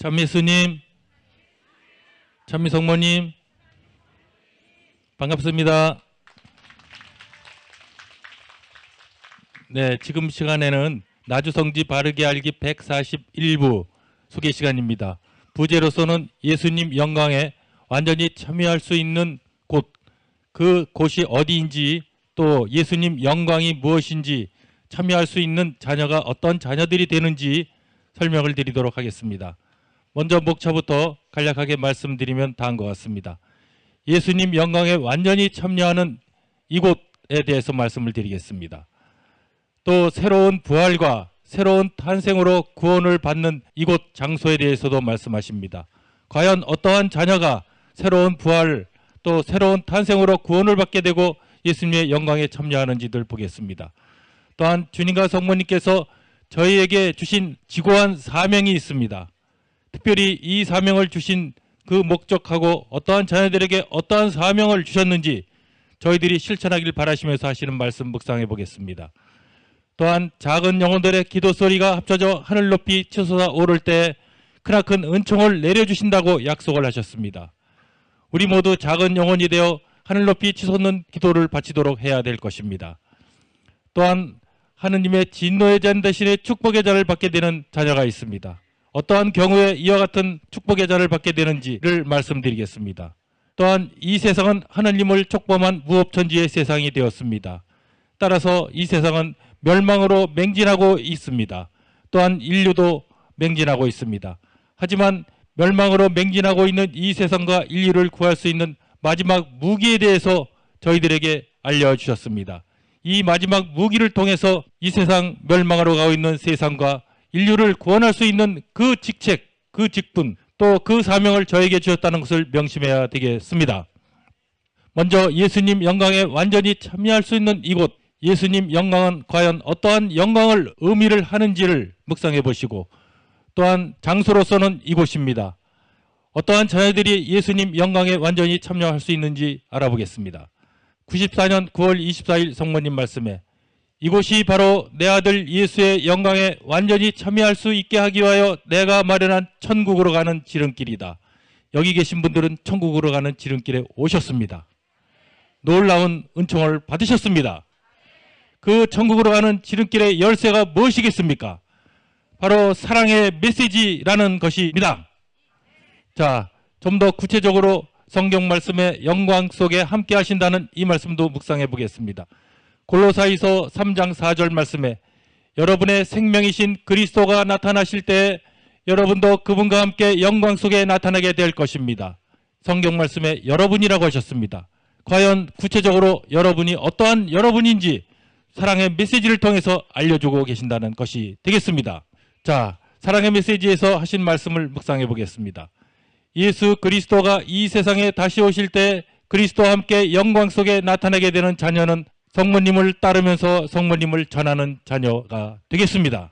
참미수님, 참미성모님, 반갑습니다. 네, 지금 시간에는 나주성지 바르게 알기 141부 소개 시간입니다. 부제로서는 예수님 영광에 완전히 참여할 수 있는 곳, 그 곳이 어디인지 또 예수님 영광이 무엇인지 참여할 수 있는 자녀가 어떤 자녀들이 되는지 설명을 드리도록 하겠습니다. 먼저 목차부터 간략하게 말씀드리면 다음 것 같습니다. 예수님 영광에 완전히 참여하는 이곳에 대해서 말씀을 드리겠습니다. 또 새로운 부활과 새로운 탄생으로 구원을 받는 이곳 장소에 대해서도 말씀하십니다. 과연 어떠한 자녀가 새로운 부활 또 새로운 탄생으로 구원을 받게 되고 예수님의 영광에 참여하는지들 보겠습니다. 또한 주님과 성모님께서 저희에게 주신 지고한 사명이 있습니다. 특별히 이 사명을 주신 그 목적하고 어떠한 자녀들에게 어떠한 사명을 주셨는지 저희들이 실천하길 바라시면서 하시는 말씀 묵상해 보겠습니다. 또한 작은 영혼들의 기도 소리가 합쳐져 하늘 높이 치솟아 오를 때 크나큰 은총을 내려주신다고 약속을 하셨습니다. 우리 모두 작은 영혼이 되어 하늘 높이 치솟는 기도를 바치도록 해야 될 것입니다. 또한 하느님의 진노의 잔 대신에 축복의 잔을 받게 되는 자녀가 있습니다. 어떠한 경우에 이와 같은 축복의 잔을 받게 되는지를 말씀드리겠습니다. 또한 이 세상은 하느님을 촉범한 무업천지의 세상이 되었습니다. 따라서 이 세상은 멸망으로 맹진하고 있습니다. 또한 인류도 맹진하고 있습니다. 하지만 멸망으로 맹진하고 있는 이 세상과 인류를 구할 수 있는 마지막 무기에 대해서 저희들에게 알려주셨습니다. 이 마지막 무기를 통해서 이 세상 멸망으로 가고 있는 세상과 인류를 구원할 수 있는 그 직책, 그 직분, 또 그 사명을 저에게 주셨다는 것을 명심해야 되겠습니다. 먼저 예수님 영광에 완전히 참여할 수 있는 이곳, 예수님 영광은 과연 어떠한 영광을 의미를 하는지를 묵상해 보시고 또한 장소로서는 이곳입니다. 어떠한 자녀들이 예수님 영광에 완전히 참여할 수 있는지 알아보겠습니다. 94년 9월 24일 성모님 말씀에 이곳이 바로 내 아들 예수의 영광에 완전히 참여할 수 있게 하기 위하여 내가 마련한 천국으로 가는 지름길이다. 여기 계신 분들은 천국으로 가는 지름길에 오셨습니다. 놀라운 은총을 받으셨습니다. 그 천국으로 가는 지름길의 열쇠가 무엇이겠습니까? 바로 사랑의 메시지라는 것입니다. 자, 좀 더 구체적으로 성경 말씀의 영광 속에 함께 하신다는 이 말씀도 묵상해 보겠습니다. 골로사이서 3장 4절 말씀에 여러분의 생명이신 그리스도가 나타나실 때 여러분도 그분과 함께 영광 속에 나타나게 될 것입니다. 성경 말씀에 여러분이라고 하셨습니다. 과연 구체적으로 여러분이 어떠한 여러분인지 사랑의 메시지를 통해서 알려주고 계신다는 것이 되겠습니다. 자, 사랑의 메시지에서 하신 말씀을 묵상해 보겠습니다. 예수 그리스도가 이 세상에 다시 오실 때 그리스도와 함께 영광 속에 나타나게 되는 자녀는 성모님을 따르면서 성모님을 전하는 자녀가 되겠습니다.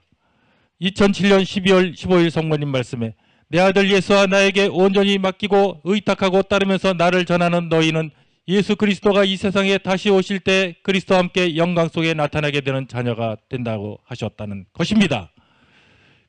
2007년 12월 15일 성모님 말씀에 내 아들 예수와 나에게 온전히 맡기고 의탁하고 따르면서 나를 전하는 너희는 예수 그리스도가 이 세상에 다시 오실 때 그리스도와 함께 영광 속에 나타나게 되는 자녀가 된다고 하셨다는 것입니다.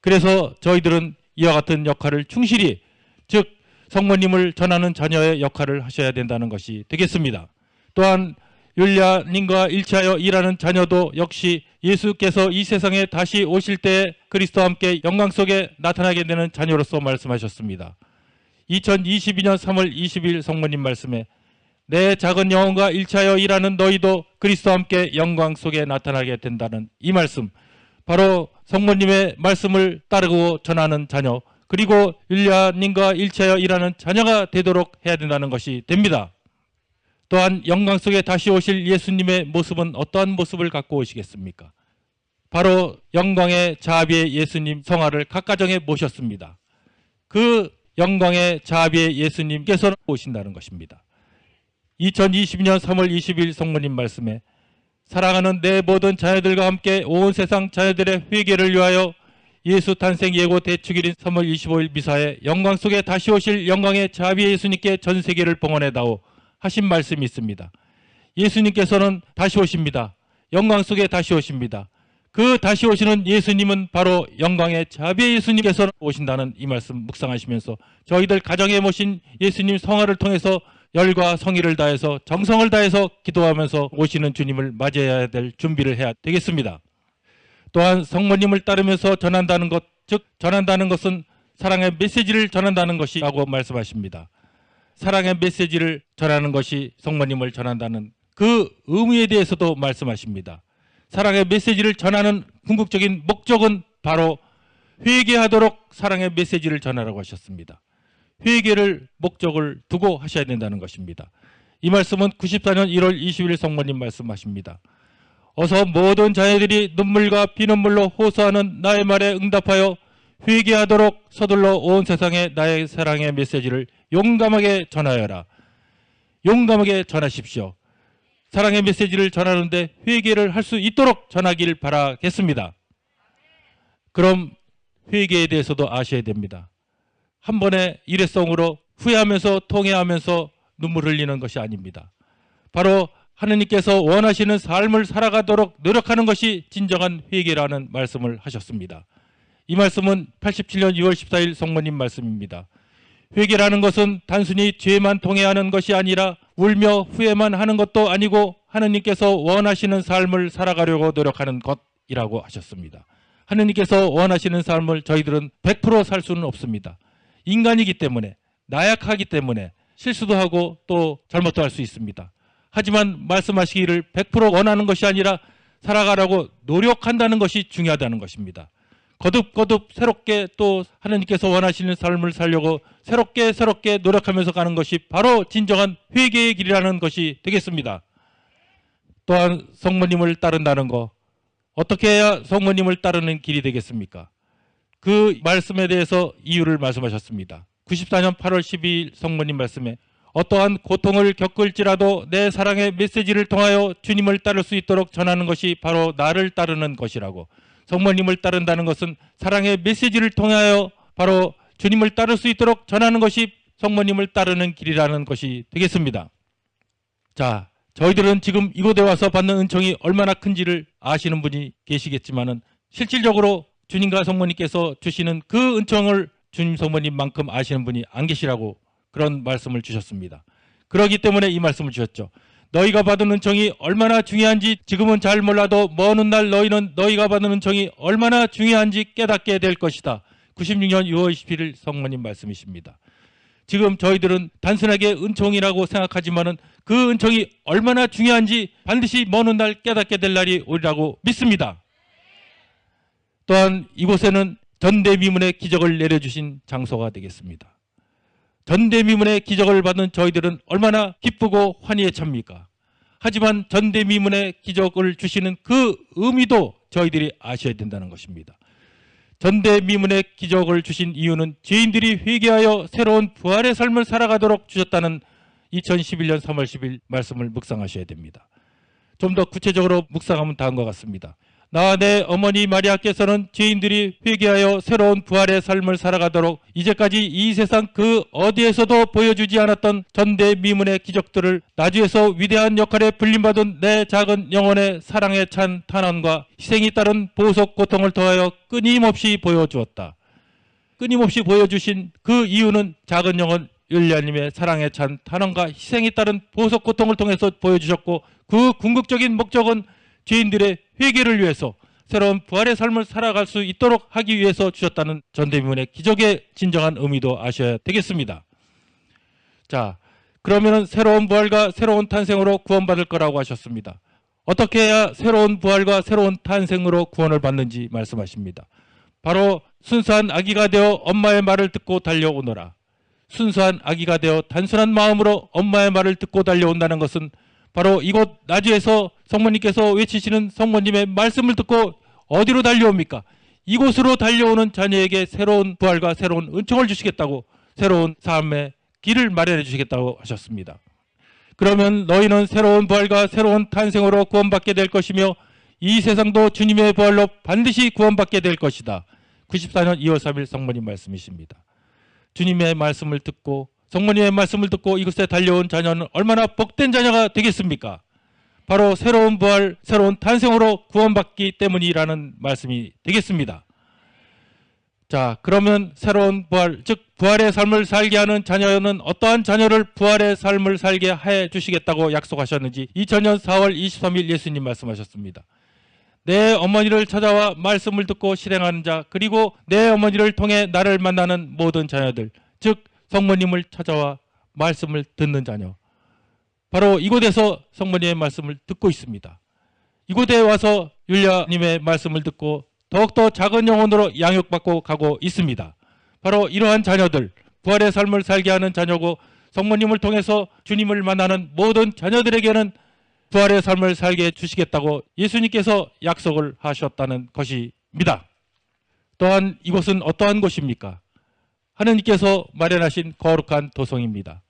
그래서 저희들은 이와 같은 역할을 충실히 즉 성모님을 전하는 자녀의 역할을 하셔야 된다는 것이 되겠습니다. 또한 율리아님과 일치하여 일하는 자녀도 역시 예수께서 이 세상에 다시 오실 때 그리스도와 함께 영광 속에 나타나게 되는 자녀로서 말씀하셨습니다. 2022년 3월 20일 성모님 말씀에 내 작은 영혼과 일치하여 일하는 너희도 그리스도와 함께 영광 속에 나타나게 된다는 이 말씀 바로 성모님의 말씀을 따르고 전하는 자녀 그리고 율리아님과 일체하여 일하는 자녀가 되도록 해야 된다는 것이 됩니다. 또한 영광 속에 다시 오실 예수님의 모습은 어떠한 모습을 갖고 오시겠습니까? 바로 영광의 자비의 예수님 성화를 각 가정에 모셨습니다. 그 영광의 자비의 예수님께서 오신다는 것입니다. 2022년 3월 20일 성모님 말씀에 사랑하는 내 모든 자녀들과 함께 온 세상 자녀들의 회개를 위하여 예수 탄생 예고 대축일인 3월 25일 미사에 영광 속에 다시 오실 영광의 자비의 예수님께 전 세계를 봉헌해다오 하신 말씀이 있습니다. 예수님께서는 다시 오십니다. 영광 속에 다시 오십니다. 그 다시 오시는 예수님은 바로 영광의 자비의 예수님께서 오신다는 이 말씀 묵상하시면서 저희들 가정에 모신 예수님 성화를 통해서 열과 성의를 다해서 정성을 다해서 기도하면서 오시는 주님을 맞이해야 될 준비를 해야 되겠습니다. 또한 성모님을 따르면서 전한다는 것, 즉 전한다는 것은 사랑의 메시지를 전한다는 것이라고 말씀하십니다. 사랑의 메시지를 전하는 것이 성모님을 전한다는 그 의미에 대해서도 말씀하십니다. 사랑의 메시지를 전하는 궁극적인 목적은 바로 회개하도록 사랑의 메시지를 전하라고 하셨습니다. 회개를 목적을 두고 하셔야 된다는 것입니다. 이 말씀은 94년 1월 20일 성모님 말씀하십니다. 어서 모든 자녀들이 눈물과 피눈물로 호소하는 나의 말에 응답하여 회개하도록 서둘러 온 세상에 나의 사랑의 메시지를 용감하게 전하여라. 용감하게 전하십시오. 사랑의 메시지를 전하는데 회개를 할 수 있도록 전하길 바라겠습니다. 그럼 회개에 대해서도 아셔야 됩니다. 한 번의 일회성으로 후회하면서 통회하면서 눈물 흘리는 것이 아닙니다. 바로 하느님께서 원하시는 삶을 살아가도록 노력하는 것이 진정한 회개라는 말씀을 하셨습니다. 이 말씀은 87년 2월 14일 성모님 말씀입니다. 회개라는 것은 단순히 죄만 통해하는 것이 아니라 울며 후회만 하는 것도 아니고 하느님께서 원하시는 삶을 살아가려고 노력하는 것이라고 하셨습니다. 하느님께서 원하시는 삶을 저희들은 100%살 수는 없습니다. 인간이기 때문에 나약하기 때문에 실수도 하고 또 잘못도 할 수 있습니다. 하지만 말씀하시기를 100% 원하는 것이 아니라 살아가라고 노력한다는 것이 중요하다는 것입니다. 거듭거듭 새롭게 또 하나님께서 원하시는 삶을 살려고 새롭게 새롭게 노력하면서 가는 것이 바로 진정한 회개의 길이라는 것이 되겠습니다. 또한 성모님을 따른다는 것 어떻게 해야 성모님을 따르는 길이 되겠습니까? 그 말씀에 대해서 이유를 말씀하셨습니다. 94년 8월 12일 성모님 말씀에 어떠한 고통을 겪을지라도 내 사랑의 메시지를 통하여 주님을 따를 수 있도록 전하는 것이 바로 나를 따르는 것이라고 성모님을 따른다는 것은 사랑의 메시지를 통하여 바로 주님을 따를 수 있도록 전하는 것이 성모님을 따르는 길이라는 것이 되겠습니다. 자, 저희들은 지금 이곳에 와서 받는 은총이 얼마나 큰지를 아시는 분이 계시겠지만은 실질적으로 주님과 성모님께서 주시는 그 은총을 주님 성모님만큼 아시는 분이 안 계시라고 그런 말씀을 주셨습니다. 그러기 때문에 이 말씀을 주셨죠. 너희가 받은 은총이 얼마나 중요한지 지금은 잘 몰라도 먼 훗날 너희는 너희가 받은 은총이 얼마나 중요한지 깨닫게 될 것이다. 96년 6월 21일 성모님 말씀이십니다. 지금 저희들은 단순하게 은총이라고 생각하지만은 그 은총이 얼마나 중요한지 반드시 먼 훗날 깨닫게 될 날이 오리라고 믿습니다. 또한 이곳에는 전대미문의 기적을 내려주신 장소가 되겠습니다. 전대미문의 기적을 받은 저희들은 얼마나 기쁘고 환희에 찹니까? 하지만 전대미문의 기적을 주시는 그 의미도 저희들이 아셔야 된다는 것입니다. 전대미문의 기적을 주신 이유는 죄인들이 회개하여 새로운 부활의 삶을 살아가도록 주셨다는 2011년 3월 10일 말씀을 묵상하셔야 됩니다. 좀 더 구체적으로 묵상하면 다음과 같습니다. 나와 내 어머니 마리아께서는 죄인들이 회개하여 새로운 부활의 삶을 살아가도록 이제까지 이 세상 그 어디에서도 보여주지 않았던 전대미문의 기적들을 나주에서 위대한 역할에 불림받은 내 작은 영혼의 사랑에 찬 탄원과 희생이 따른 보석 고통을 더하여 끊임없이 보여주었다. 끊임없이 보여주신 그 이유는 작은 영혼 율리아님의 사랑에 찬 탄원과 희생이 따른 보석 고통을 통해서 보여주셨고 그 궁극적인 목적은 죄인들의 회개를 위해서 새로운 부활의 삶을 살아갈 수 있도록 하기 위해서 주셨다는 전대미문의 기적의 진정한 의미도 아셔야 되겠습니다. 자, 그러면은 새로운 부활과 새로운 탄생으로 구원받을 거라고 하셨습니다. 어떻게 해야 새로운 부활과 새로운 탄생으로 구원을 받는지 말씀하십니다. 바로 순수한 아기가 되어 엄마의 말을 듣고 달려오너라. 순수한 아기가 되어 단순한 마음으로 엄마의 말을 듣고 달려온다는 것은 바로 이곳 나주에서 성모님께서 외치시는 성모님의 말씀을 듣고 어디로 달려옵니까? 이곳으로 달려오는 자녀에게 새로운 부활과 새로운 은총을 주시겠다고 새로운 삶의 길을 마련해 주시겠다고 하셨습니다. 그러면 너희는 새로운 부활과 새로운 탄생으로 구원받게 될 것이며 이 세상도 주님의 부활로 반드시 구원받게 될 것이다. 94년 2월 3일 성모님 말씀이십니다. 주님의 말씀을 듣고 성모님의 말씀을 듣고 이곳에 달려온 자녀는 얼마나 복된 자녀가 되겠습니까? 바로 새로운 부활, 새로운 탄생으로 구원받기 때문이라는 말씀이 되겠습니다. 자, 그러면 새로운 부활, 즉 부활의 삶을 살게 하는 자녀는 어떠한 자녀를 부활의 삶을 살게 해 주시겠다고 약속하셨는지 2000년 4월 23일 예수님 말씀하셨습니다. 내 어머니를 찾아와 말씀을 듣고 실행하는 자 그리고 내 어머니를 통해 나를 만나는 모든 자녀들 즉 성모님을 찾아와 말씀을 듣는 자녀 바로 이곳에서 성모님의 말씀을 듣고 있습니다. 이곳에 와서 율리아님의 말씀을 듣고 더욱더 작은 영혼으로 양육받고 가고 있습니다. 바로 이러한 자녀들, 부활의 삶을 살게 하는 자녀고 성모님을 통해서 주님을 만나는 모든 자녀들에게는 부활의 삶을 살게 해주시겠다고 예수님께서 약속을 하셨다는 것입니다. 또한 이곳은 어떠한 곳입니까? 하느님께서 마련하신 거룩한 도성입니다.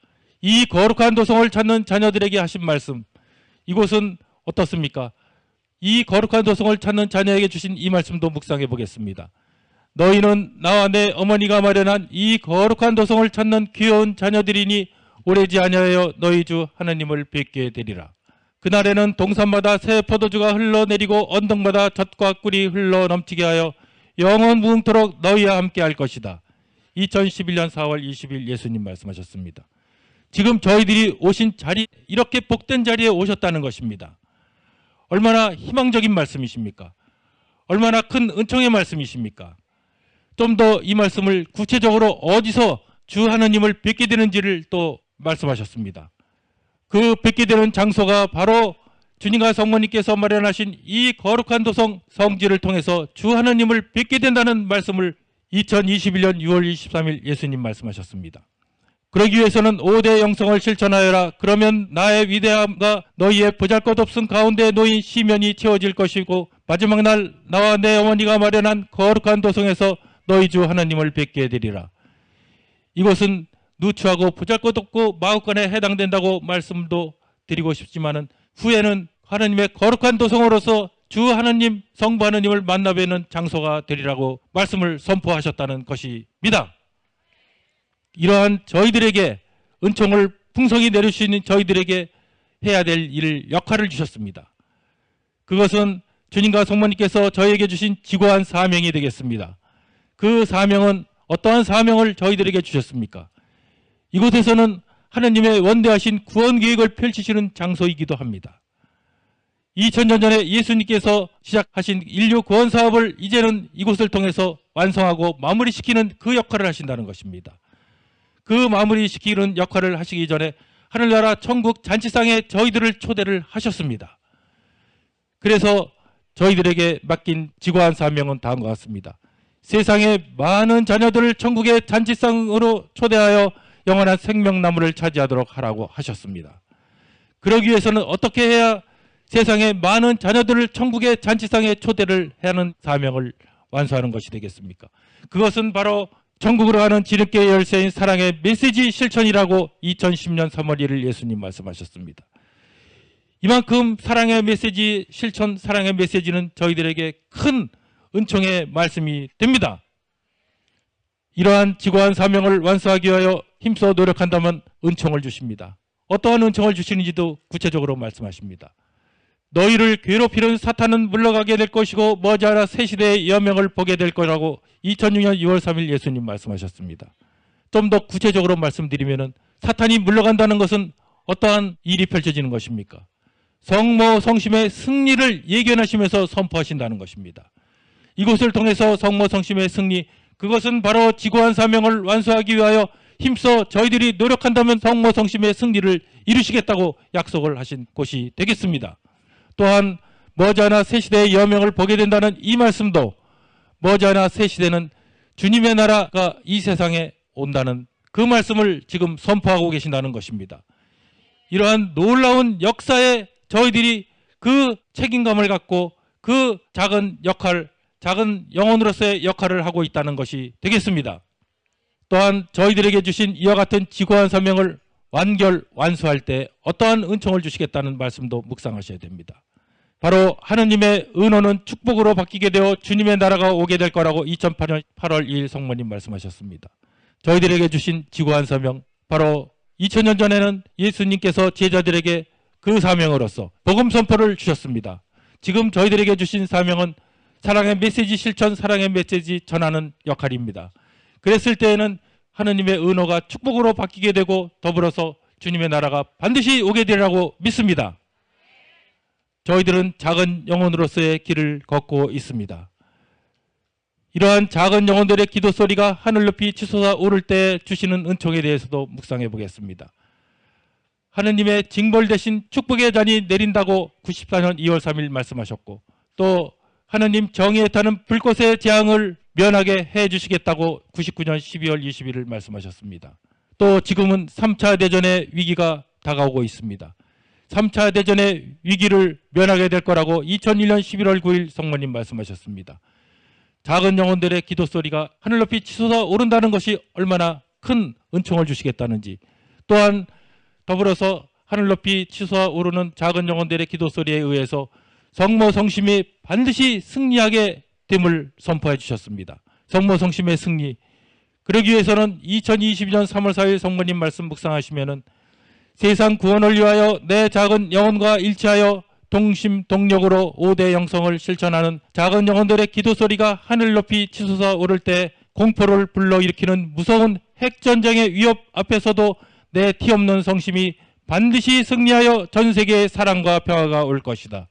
이 거룩한 도성을 찾는 자녀들에게 하신 말씀, 이곳은 어떻습니까? 이 거룩한 도성을 찾는 자녀에게 주신 이 말씀도 묵상해 보겠습니다. 너희는 나와 내 어머니가 마련한 이 거룩한 도성을 찾는 귀여운 자녀들이니 오래지 아니하여 너희 주 하나님을 뵙게 되리라. 그날에는 동산마다 새 포도주가 흘러내리고 언덕마다 젖과 꿀이 흘러 넘치게 하여 영원 무흥토록 너희와 함께 할 것이다. 2011년 4월 20일 예수님 말씀하셨습니다. 지금 저희들이 오신 자리, 이렇게 복된 자리에 오셨다는 것입니다. 얼마나 희망적인 말씀이십니까? 얼마나 큰 은총의 말씀이십니까? 좀 더 이 말씀을 구체적으로 어디서 주 하나님을 뵙게 되는지를 또 말씀하셨습니다. 그 뵙게 되는 장소가 바로 주님과 성모님께서 마련하신 이 거룩한 도성 성지를 통해서 주 하나님을 뵙게 된다는 말씀을 2021년 6월 23일 예수님 말씀하셨습니다. 그러기 위해서는 5대 영성을 실천하여라. 그러면 나의 위대함과 너희의 보잘것없음 가운데 놓인 시면이 채워질 것이고 마지막 날 나와 내 어머니가 마련한 거룩한 도성에서 너희 주 하나님을 뵙게 되리라. 이것은 누추하고 보잘것없고 마음간에 해당된다고 말씀도 드리고 싶지만은 후에는 하나님의 거룩한 도성으로서 주 하나님 성부 하나님을 만나 뵈는 장소가 되리라고 말씀을 선포하셨다는 것입니다. 이러한 저희들에게 은총을 풍성히 내려주시는 저희들에게 해야 될 일을 역할을 주셨습니다. 그것은 주님과 성모님께서 저희에게 주신 지고한 사명이 되겠습니다. 그 사명은 어떠한 사명을 저희들에게 주셨습니까? 이곳에서는 하나님의 원대하신 구원 계획을 펼치시는 장소이기도 합니다. 2000년 전에 예수님께서 시작하신 인류 구원 사업을 이제는 이곳을 통해서 완성하고 마무리시키는 그 역할을 하신다는 것입니다. 그 마무리시키는 역할을 하시기 전에 하늘나라 천국 잔치상에 저희들을 초대를 하셨습니다. 그래서 저희들에게 맡긴 지고한 사명은 다음과 같습니다. 세상의 많은 자녀들을 천국의 잔치상으로 초대하여 영원한 생명나무를 차지하도록 하라고 하셨습니다. 그러기 위해서는 어떻게 해야 세상의 많은 자녀들을 천국의 잔치상에 초대를 하는 사명을 완수하는 것이 되겠습니까? 그것은 바로 천국으로 가는 지름길 열쇠인 사랑의 메시지 실천이라고 2010년 3월 1일 예수님 말씀하셨습니다. 이만큼 사랑의 메시지 실천, 사랑의 메시지는 저희들에게 큰 은총의 말씀이 됩니다. 이러한 지고한 사명을 완수하기 위하여 힘써 노력한다면 은총을 주십니다. 어떠한 은총을 주시는지도 구체적으로 말씀하십니다. 너희를 괴롭히는 사탄은 물러가게 될 것이고 머지않아 새 시대의 여명을 보게 될 거라고 2006년 2월 3일 예수님 말씀하셨습니다. 좀 더 구체적으로 말씀드리면 사탄이 물러간다는 것은 어떠한 일이 펼쳐지는 것입니까? 성모 성심의 승리를 예견하시면서 선포하신다는 것입니다. 이곳을 통해서 성모 성심의 승리 그것은 바로 지고한 사명을 완수하기 위하여 힘써 저희들이 노력한다면 성모 성심의 승리를 이루시겠다고 약속을 하신 곳이 되겠습니다. 또한 머지않아 새 시대의 여명을 보게 된다는 이 말씀도 머지않아 새 시대는 주님의 나라가 이 세상에 온다는 그 말씀을 지금 선포하고 계신다는 것입니다. 이러한 놀라운 역사에 저희들이 그 책임감을 갖고 그 작은 역할, 작은 영혼으로서의 역할을 하고 있다는 것이 되겠습니다. 또한 저희들에게 주신 이와 같은 지고한 사명을 완결 완수할 때 어떠한 은총을 주시겠다는 말씀도 묵상하셔야 됩니다. 바로 하느님의 은호는 축복으로 바뀌게 되어 주님의 나라가 오게 될 거라고 2008년 8월 2일 성모님 말씀하셨습니다. 저희들에게 주신 지고한 사명 바로 2000년 전에는 예수님께서 제자들에게 그 사명으로서 복음 선포를 주셨습니다. 지금 저희들에게 주신 사명은 사랑의 메시지 실천, 사랑의 메시지 전하는 역할입니다. 그랬을 때에는 하느님의 은호가 축복으로 바뀌게 되고 더불어서 주님의 나라가 반드시 오게 되리라고 믿습니다. 저희들은 작은 영혼으로서의 길을 걷고 있습니다. 이러한 작은 영혼들의 기도 소리가 하늘 높이 치솟아 오를 때 주시는 은총에 대해서도 묵상해 보겠습니다. 하느님의 징벌 대신 축복의 잔이 내린다고 94년 2월 3일 말씀하셨고 또 하느님 정의에 타는 불꽃의 재앙을 면하게 해 주시겠다고 99년 12월 21일 말씀하셨습니다. 또 지금은 3차 대전의 위기가 다가오고 있습니다. 3차 대전의 위기를 면하게 될 거라고 2001년 11월 9일 성모님 말씀하셨습니다. 작은 영혼들의 기도 소리가 하늘 높이 치솟아 오른다는 것이 얼마나 큰 은총을 주시겠다는지 또한 더불어서 하늘 높이 치솟아 오르는 작은 영혼들의 기도 소리에 의해서 성모 성심이 반드시 승리하게 됨을 선포해 주셨습니다. 성모 성심의 승리. 그러기 위해서는 2022년 3월 4일 성모님 말씀 묵상하시면은 세상 구원을 위하여 내 작은 영혼과 일치하여 동심 동력으로 5대 영성을 실천하는 작은 영혼들의 기도 소리가 하늘 높이 치솟아 오를 때 공포를 불러일으키는 무서운 핵전쟁의 위협 앞에서도 내 티 없는 성심이 반드시 승리하여 전 세계의 사랑과 평화가 올 것이다.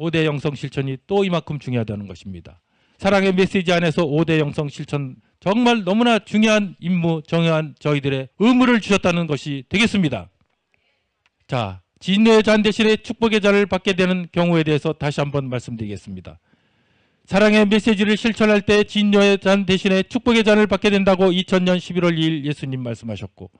5대 영성 실천이 또 이만큼 중요하다는 것입니다. 사랑의 메시지 안에서 5대 영성 실천 정말 너무나 중요한 임무, 정요한 저희들의 의무를 주셨다는 것이 되겠습니다. 자, 진노의 잔 대신에 축복의 잔을 받게 되는 경우에 대해서 다시 한번 말씀드리겠습니다. 사랑의 메시지를 실천할 때 진노의 잔 대신에 축복의 잔을 받게 된다고 2000년 11월 2일 예수님 말씀하셨고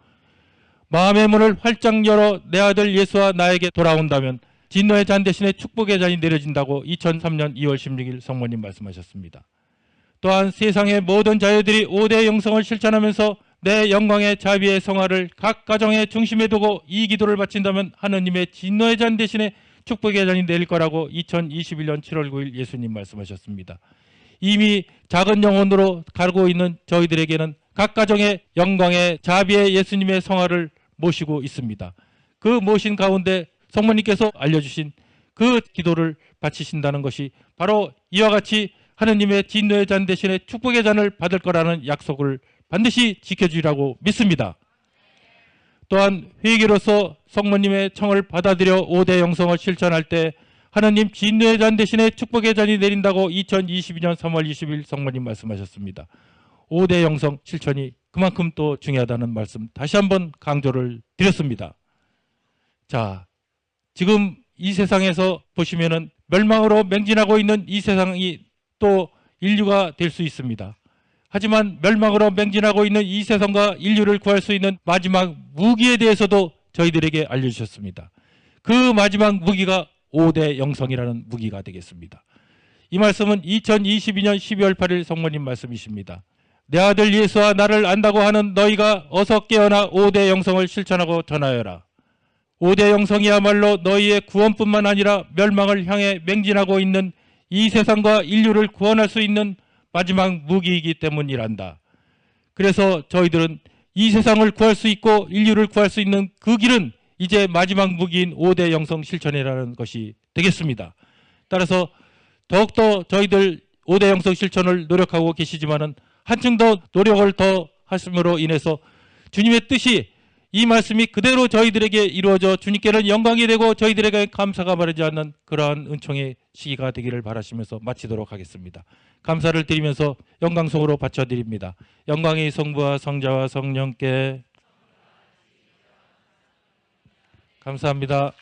마음의 문을 활짝 열어 내 아들 예수와 나에게 돌아온다면 진노의 잔 대신에 축복의 잔이 내려진다고 2003년 2월 16일 성모님 말씀하셨습니다. 또한 세상의 모든 자녀들이 5대 영성을 실천하면서 내 영광의 자비의 성화를 각 가정의 중심에 두고 이 기도를 바친다면 하느님의 진노의 잔 대신에 축복의 잔이 내릴 거라고 2021년 7월 9일 예수님 말씀하셨습니다. 이미 작은 영혼으로 가고 있는 저희들에게는 각 가정의 영광의 자비의 예수님의 성화를 모시고 있습니다. 그 모신 가운데 성모님께서 알려주신 그 기도를 바치신다는 것이 바로 이와 같이 하느님의 진노의 잔 대신에 축복의 잔을 받을 거라는 약속을 반드시 지켜주리라고 믿습니다. 또한 회계로서 성모님의 청을 받아들여 5대 영성을 실천할 때 하나님 진노의 잔 대신에 축복의 잔이 내린다고 2022년 3월 20일 성모님 말씀하셨습니다. 5대 영성 실천이 그만큼 또 중요하다는 말씀 다시 한번 강조를 드렸습니다. 자, 지금 이 세상에서 보시면은 멸망으로 맹진하고 있는 이 세상이 또 인류가 될 수 있습니다. 하지만 멸망으로 맹진하고 있는 이 세상과 인류를 구할 수 있는 마지막 무기에 대해서도 저희들에게 알려주셨습니다. 그 마지막 무기가 5대 영성이라는 무기가 되겠습니다. 이 말씀은 2022년 12월 8일 성모님 말씀이십니다. 내 아들 예수와 나를 안다고 하는 너희가 어서 깨어나 5대 영성을 실천하고 전하여라. 5대 영성이야말로 너희의 구원뿐만 아니라 멸망을 향해 맹진하고 있는 이 세상과 인류를 구원할 수 있는 마지막 무기이기 때문이란다. 그래서 저희들은 이 세상을 구할 수 있고 인류를 구할 수 있는 그 길은 이제 마지막 무기인 5대 영성 실천이라는 것이 되겠습니다. 따라서 더욱더 저희들 5대 영성 실천을 노력하고 계시지만은 한층 더 노력을 더 하심으로 인해서 주님의 뜻이 이 말씀이 그대로 저희들에게 이루어져 주님께는 영광이 되고 저희들에게 감사가 바르지 않는 그러한 은총의 시기가 되기를 바라시면서 마치도록 하겠습니다. 감사를 드리면서 영광송으로 바쳐드립니다. 영광이 성부와 성자와 성령께 감사합니다.